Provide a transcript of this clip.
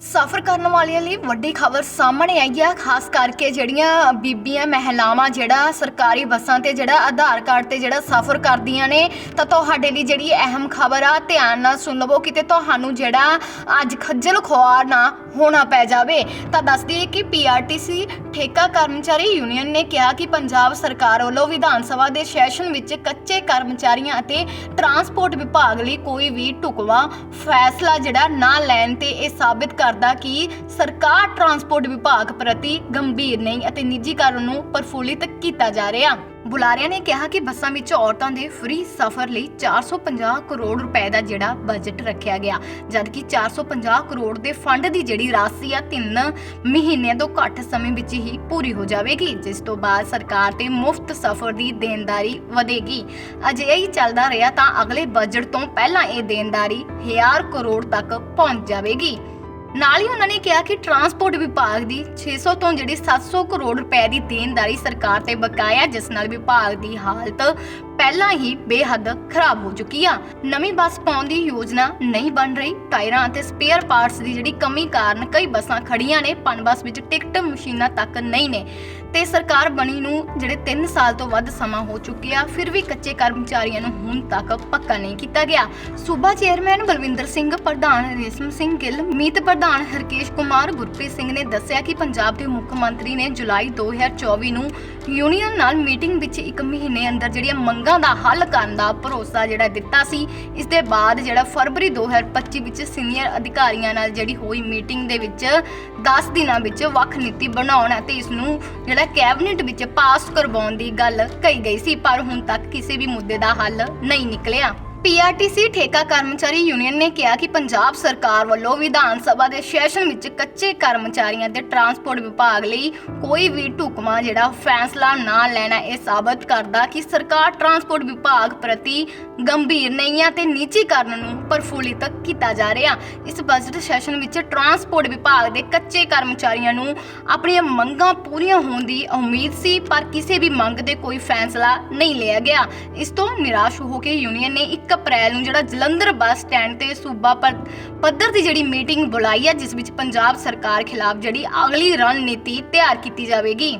ਸਫ਼ਰ ਕਰਨ ਵਾਲਿਆਂ ਲਈ ਵੱਡੀ ਖਬਰ ਸਾਹਮਣੇ ਆਈ ਆ, ਖਾਸ ਕਰਕੇ ਜਿਹੜੀਆਂ ਬੀਬੀਆਂ, ਮਹਿਲਾਵਾਂ ਜਿਹੜਾ ਸਰਕਾਰੀ ਬੱਸਾਂ ਤੇ ਜਿਹੜਾ ਆਧਾਰ ਕਾਰਡ ਤੇ ਜਿਹੜਾ ਸਫ਼ਰ ਕਰਦੀਆਂ ਨੇ, ਤਾਂ ਤੁਹਾਡੇ ਲਈ ਜਿਹੜੀ ਅਹਿਮ ਖਬਰ ਆ, ਧਿਆਨ ਨਾਲ ਸੁਣ ਲਵੋ ਕਿਤੇ ਤੁਹਾਨੂੰ ਜਿਹੜਾ ਅੱਜ ਖੱਜਲ ਖੁਆਰ ਨਾ ਹੋਣਾ ਪੈ ਜਾਵੇ। ਤਾਂ ਦੱਸ ਦਈਏ ਕਿ ਪੀਆਰਟੀਸੀ ਠੇਕਾ ਕਰਮਚਾਰੀ ਯੂਨੀਅਨ ਨੇ ਕਿਹਾ ਕਿ ਪੰਜਾਬ ਸਰਕਾਰ ਵੱਲੋਂ ਵਿਧਾਨ ਸਭਾ ਦੇ ਸੈਸ਼ਨ ਵਿੱਚ ਕੱਚੇ ਕਰਮਚਾਰੀਆਂ ਅਤੇ ਟਰਾਂਸਪੋਰਟ ਵਿਭਾਗ ਲਈ ਕੋਈ ਵੀ ਢੁਕਵਾਂ ਫੈਸਲਾ ਜਿਹੜਾ ਨਾ ਲੈਣ ਤੇ ਇਹ ਸਾਬਿਤ ਕਰਦਾ ਕਿ ਸਰਕਾਰ ਟਰਾਂਸਪੋਰਟ ਵਿਭਾਗ ਪ੍ਰਤੀ ਗੰਭੀਰ ਨਹੀਂ ਅਤੇ ਨਿੱਜੀਕਰਨ ਨੂੰ ਪ੍ਰਫੁੱਲਿਤ ਕੀਤਾ ਜਾ ਰਿਹਾ। ਬੁਲਾਰਿਆਂ ਨੇ ਕਿਹਾ ਕਿ ਬੱਸਾਂ ਵਿੱਚ ਔਰਤਾਂ ਦੇ ਫ੍ਰੀ ਸਫ਼ਰ ਲਈ 450 ਕਰੋੜ ਰੁਪਏ ਦਾ ਜਿਹੜਾ ਬਜਟ ਰੱਖਿਆ ਗਿਆ। ਜਦਕਿ 450 ਕਰੋੜ ਦੇ ਫੰਡ ਦੀ ਜਿਹੜੀ ਰਾਸ਼ੀ ਆ 3 ਮਹੀਨਿਆਂ ਤੋਂ ਘੱਟ ਸਮੇਂ ਵਿੱਚ ਹੀ ਪੂਰੀ ਹੋ ਜਾਵੇਗੀ, ਜਿਸ ਤੋਂ ਬਾਅਦ ਸਰਕਾਰ ਤੇ ਮੁਫਤ ਸਫ਼ਰ ਦੀ ਦੇਣਦਾਰੀ ਵਧੇਗੀ। ਅਜੇ ਹੀ ਚੱਲਦਾ ਰਿਹਾ ਤਾਂ ਅਗਲੇ ਬਜਟ ਤੋਂ ਪਹਿਲਾਂ ਇਹ ਦੇਣਦਾਰੀ 1000 ਕਰੋੜ ਤੱਕ ਪਹੁੰਚ ਜਾਵੇਗੀ। ਨਾਲ ਹੀ ਉਹਨਾਂ ਨੇ ਕਿਹਾ ਕਿ ਟਰਾਂਸਪੋਰਟ ਵਿਭਾਗ ਦੀ 600 ਤੋਂ ਜਿਹੜੀ 700 ਕਰੋੜ ਰੁਪਏ ਦੀ ਦੇਣਦਾਰੀ ਸਰਕਾਰ ਤੇ ਬਕਾਇਆ, ਜਿਸ ਨਾਲ ਵਿਭਾਗ ਦੀ ਹਾਲਤ ਪਹਿਲਾਂ ਹੀ ਬੇਹੱਦ ਖਰਾਬ ਹੋ ਚੁੱਕੀ ਆ। ਨਵੀਂ ਬੱਸ ਪਾਉਣ ਦੀ ਯੋਜਨਾ ਨਹੀਂ ਬਣ ਰਹੀ। ਟਾਇਰਾਂ ਅਤੇ ਸਪੇਅਰ ਪਾਰਟਸ ਦੀ ਜਿਹੜੀ ਕਮੀ ਕਾਰਨ ਕਈ ਬੱਸਾਂ ਖੜੀਆਂ ਨੇ ਪਨ ਵਿੱਚ ਟਿਕਟ ਮਸ਼ੀਨਾਂ ਤੱਕ ਨਹੀਂ ਨੇ। ਤੇ ਸਰਕਾਰ ਬਣੀ ਨੂੰ ਜਿਹੜੇ 3 ਸਾਲ ਤੋਂ ਵੱਧ ਸਮਾਂ ਹੋ ਚੁੱਕਿਆ, ਫਿਰ ਵੀ ਕੱਚੇ ਕਰਮਚਾਰੀਆਂ ਨੂੰ ਹੁਣ ਤੱਕ ਪੱਕਾ ਨਹੀਂ ਕੀਤਾ ਗਿਆ। ਸੂਬਾ ਚੇਅਰਮੈਨ ਬਲਵਿੰਦਰ ਸਿੰਘ, ਪ੍ਰਧਾਨ ਰੇਸ਼ਮ ਸਿੰਘ ਗਿੱਲ, ਮੀਤ ਪ੍ਰਧਾਨ ਹਰਕੇਸ਼ ਕੁਮਾਰ, ਗੁਰਪ੍ਰੀਤ ਸਿੰਘ ਨੇ ਦੱਸਿਆ ਕਿ ਪੰਜਾਬ ਦੇ ਮੁੱਖ ਮੰਤਰੀ ਨੇ ਜੁਲਾਈ 2024 ਨੂੰ ਯੂਨੀਅਨ ਨਾਲ ਮੀਟਿੰਗ ਵਿੱਚ ਇੱਕ ਮਹੀਨੇ ਅੰਦਰ ਜਿਹੜੀਆਂ ਮੰਗਾਂ ਦਾ ਹੱਲ ਕਰਨ ਦਾ ਭਰੋਸਾ ਜਿਹੜਾ ਦਿੱਤਾ ਸੀ। ਇਸ ਦੇ ਬਾਅਦ ਜਿਹੜਾ ਫਰਵਰੀ 2025 ਵਿੱਚ ਸੀਨੀਅਰ ਅਧਿਕਾਰੀਆਂ ਨਾਲ ਜਿਹੜੀ ਹੋਈ ਮੀਟਿੰਗ ਦੇ ਵਿੱਚ 10 ਦਿਨਾਂ ਵਿੱਚ ਵੱਖ ਨੀਤੀ ਬਣਾਉਣ ਅਤੇ ਇਸ ਨੂੰ ਜਿਹੜਾ ਕੈਬਨਿਟ ਵਿੱਚ ਪਾਸ ਕਰਵਾਉਣ ਦੀ ਗੱਲ ਕਹੀ ਗਈ ਸੀ, ਪਰ ਹੁਣ ਤੱਕ ਕਿਸੇ ਵੀ ਮੁੱਦੇ ਦਾ ਹੱਲ ਨਹੀਂ ਨਿਕਲਿਆ। ਪੀਆਰਟੀਸੀ ਠੇਕਾ ਕਰਮਚਾਰੀ ਯੂਨੀਅਨ ਨੇ ਕਿਹਾ ਕਿ ਪੰਜਾਬ ਸਰਕਾਰ ਵੱਲੋਂ ਵਿਧਾਨ ਸਭਾ ਦੇ ਸੈਸ਼ਨ ਵਿੱਚ ਕੱਚੇ ਕਰਮਚਾਰੀਆਂ ਤੇ ਟਰਾਂਸਪੋਰਟ ਵਿਭਾਗ ਲਈ ਕੋਈ ਵੀ ਢੁਕਵਾਂ ਜਿਹੜਾ ਫੈਸਲਾ ਨਾ ਲੈਣਾ, ਇਹ ਸਾਬਤ ਕਰਦਾ ਕਿ ਸਰਕਾਰ ਟਰਾਂਸਪੋਰਟ ਵਿਭਾਗ ਪ੍ਰਤੀ ਗੰਭੀਰ ਨਹੀਂ ਹੈ ਤੇ ਨਿੱਜੀਕਰਨ ਨੂੰ ਪ੍ਰਫੁੱਲਿਤ ਕੀਤਾ ਜਾ ਰਿਹਾ। ਇਸ ਬਜਟ ਸੈਸ਼ਨ ਵਿੱਚ ਟਰਾਂਸਪੋਰਟ ਵਿਭਾਗ ਦੇ ਕੱਚੇ ਕਰਮਚਾਰੀਆਂ ਨੂੰ ਆਪਣੀਆਂ ਮੰਗਾਂ ਪੂਰੀਆਂ ਹੋਣ ਦੀ ਉਮੀਦ ਸੀ, ਪਰ ਕਿਸੇ ਵੀ ਮੰਗ 'ਤੇ ਕੋਈ ਫੈਸਲਾ ਨਹੀਂ ਲਿਆ ਗਿਆ। ਇਸ ਤੋਂ ਨਿਰਾਸ਼ ਹੋ ਕੇ ਯੂਨੀਅਨ ਨੇ ਇੱਕ ਅਪ੍ਰੈਲ ਨੂੰ ਜਿਹੜਾ ਜਲੰਧਰ ਬੱਸ ਸਟੈਂਡ ਤੇ ਸੂਬਾ ਪੱਧਰ ਦੀ ਜਿਹੜੀ ਮੀਟਿੰਗ ਬੁਲਾਈ ਹੈ ਜਿਸ ਵਿੱਚ ਪੰਜਾਬ ਸਰਕਾਰ ਖਿਲਾਫ ਜਿਹੜੀ ਅਗਲੀ ਰਣਨੀਤੀ ਤਿਆਰ ਕੀਤੀ ਜਾਵੇਗੀ।